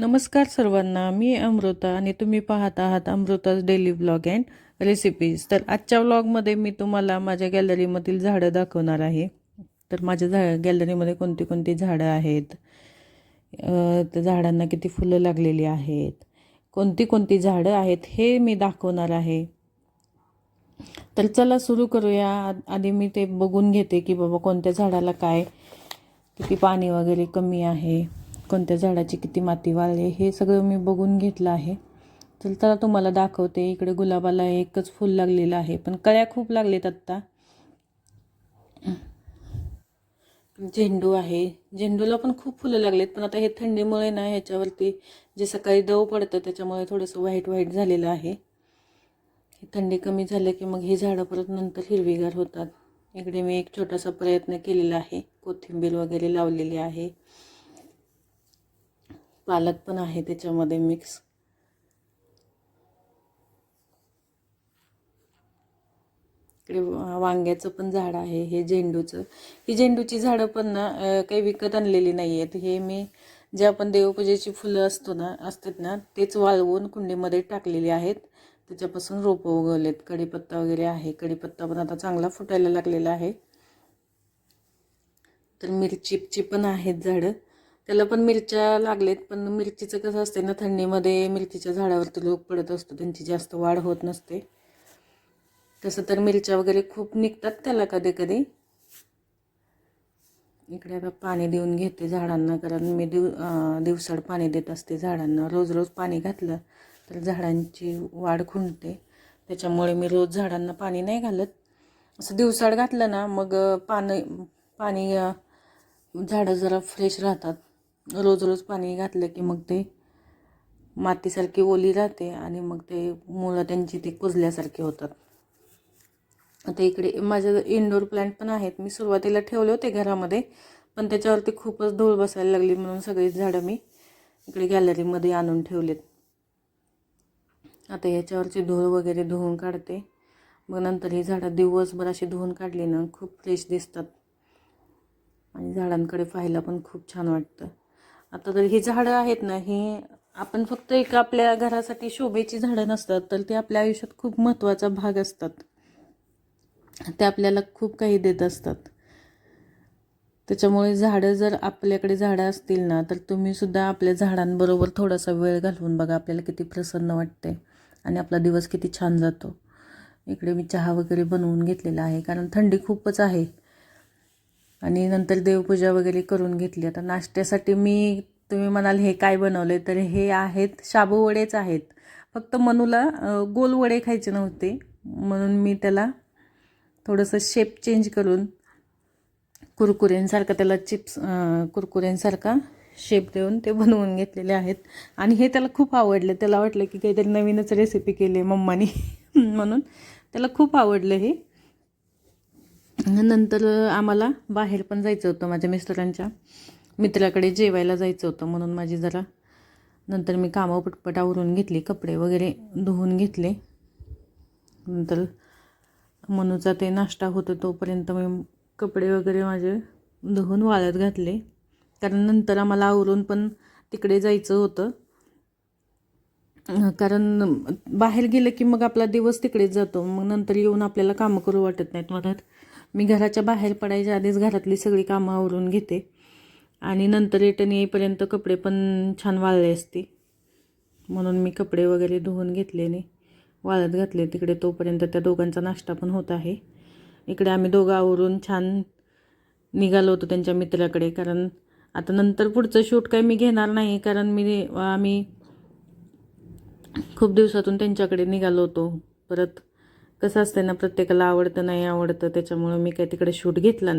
नमस्कार सर्वांना मी अमृता आणि तुम्ही पाहत आहात Amrita's daily blog and recipes तर आजच्या ब्लॉगमध्ये मी तुम्हाला माझ्या गॅलरीमधील झाडं दाखवणार आहे. तर माझ्या झा गॅलरीमध्ये कोणती कोणती झाडं आहेत? त्या झाडांना किती फुलं लागलेली आहेत? कोणती कोणती झाडं आहेत हे मी दाखवणार आहे. तर चला सुरू करूया. आ- आधी मी ते बघून घेते की बाबा कोणत्या झाडाला काय किती पाणी वगैरे कमी आहे. कोणत्या झाडाची किती माती वाळली हे सगळं मी बघून घेतलं आहे. चल चला तुम्हाला दाखवते. इकडे गुलाबाला एकच फूल लागलेलं आहे पण कळ्या खूप लागलेत आत्ता. झेंडू आहे. झेंडूला पण खूप फुलं लागलेत पण आता हे थंडीमुळे ना ह्याच्यावरती जे सकाळी दव पडतं त्याच्यामुळे थोडंसं व्हाईट व्हाईट झालेलं आहे. थंडी कमी झालं की मग ही झाडं परत नंतर हिरवीगार होतात. इकडे मी एक छोटासा प्रयत्न केलेला आहे. कोथिंबीर वगैरे लावलेली आहे. पालक पण आहे त्याच्यामध्ये मिक्स इकडे वांग्याचं पण झाड आहे हे झेंडूचं. ही झेंडूची झाडं पण ना काही विकत आणलेली नाही आहेत हे मी जे आपण देवपूजेची फुलं असतो ना असतात ना तेच वाळवून कुंडीमध्ये टाकलेली आहेत. त्याच्यापासून रोपं उगवलेत. कढीपत्ता वगैरे आहे. कढीपत्ता पण आता चांगला फुटायला लागलेला आहे. तर मिरचीची पण आहेत झाडं. त्याला पण मिरच्या लागलेत पण मिरचीचं कसं असते ना थंडीमध्ये मिरचीच्या झाडावरती लोक पडत असतो त्यांची जास्त वाढ होत नसते. तसं तर मिरच्या वगैरे खूप निघतात त्याला कधी कधी. इकडे आता पाणी देऊन घेते झाडांना कारण मी दिव दिवसाड पाणी देत असते झाडांना. रोज रोज पाणी घातलं तर झाडांची वाढ खुंटते. त्याच्यामुळे मी रोज झाडांना पाणी नाही घालत. असं दिवसाड घातलं ना मग पानं पाणी झाडं जरा फ्रेश राहतात. रोज रोज पाणी घातलं की मग ते मातीसारखी ओली राहते आणि मग ते मुळं त्यांची ते कुजल्यासारखे होतात. आता इकडे माझ्या इंडोर प्लांट पण आहेत. मी सुरुवातीला ठेवले होते घरामध्ये पण त्याच्यावरती खूपच धूळ बसायला लागली म्हणून सगळी झाडं मी इकडे गॅलरीमध्ये आणून ठेवलेत. आता याच्यावरची धूळ वगैरे धुवून काढते. मग नंतर ही झाडं दिवसभर अशी धुवून काढली ना खूप फ्रेश दिसतात. आणि झाडांकडे पाहायला पण खूप छान वाटतं. आता तर ही झाडं आहेत ना ही आपण फक्त एक आपल्या घरासाठी शोभेची झाडं नसतात तर ते आपल्या आयुष्यात खूप महत्त्वाचा भाग असतात. ते आपल्याला खूप काही देत असतात. त्याच्यामुळे झाडं जर आपल्याकडे झाडं असतील ना तर तुम्हीसुद्धा आपल्या झाडांबरोबर थोडासा वेळ घालवून बघा आपल्याला किती प्रसन्न वाटते आणि आपला दिवस किती छान जातो. इकडे मी चहा वगैरे बनवून घेतलेला आहे कारण थंडी खूपच आहे. आणि नंतर देवपूजा वगैरे करून घेतली. आता नाश्त्यासाठी मी तुम्ही म्हणाल हे काय बनवले तर हे आहेत शाबू वडेच आहेत. फक्त मनूला गोलवडे गोल वडे खायचे नव्हते. म्हणून मी त्याला थोडंसं शेप चेंज करून कुरकुऱ्यांसारखा त्याला चिप्स कुरकुऱ्यांसारखा शेप देऊन ते बनवून घेतलेले आहेत. आणि हे त्याला खूप आवडलं. त्याला वाटलं की काहीतरी नवीनच रेसिपी केली आहे मम्मानी. म्हणून त्याला खूप आवडलं हे. नंतर आम्हाला बाहेर पण जायचं होतं माझ्या मिस्टरांच्या. मित्राकडे जेवायला जायचं होतं म्हणून माझी जरा नंतर मी कामं पटपट आवरून घेतली कपडे वगैरे धुवून घेतले. नंतर मनूचा ते नाश्ता होतो तोपर्यंत मी कपडे वगैरे माझे धुवून वाळत घातले. कारण नंतर आम्हाला आवरून पण तिकडे जायचं होतं. कारण बाहेर गेलं की मग आपला दिवस तिकडेच जातो. मग नंतर येऊन आपल्याला कामं करू वाटत नाहीत मधात. मी घराच्या बाहेर पडायच्या आधीच घरातली सगळी कामं आवरून घेते. आणि नंतर रिटर्न येईपर्यंत कपडे पण छान वाळले असते. म्हणून मी कपडे वगैरे धुवून घेतले नाही वाळत घातले तिकडे तोपर्यंत त्या दोघांचा नाश्ता पण होत आहे. इकडे आम्ही दोघं आवरून छान निघालो होतो त्यांच्या मित्राकडे. कारण आता नंतर पुढचं शूट काही मी घेणार नाही. कारण मी आम्ही खूप दिवसातून त्यांच्याकडे निघालो होतो. परत कसं असतं ना प्रत्येकाला आवडतं नाही आवडतं त्याच्यामुळं मी काही तिकडे शूट घेतला नाही.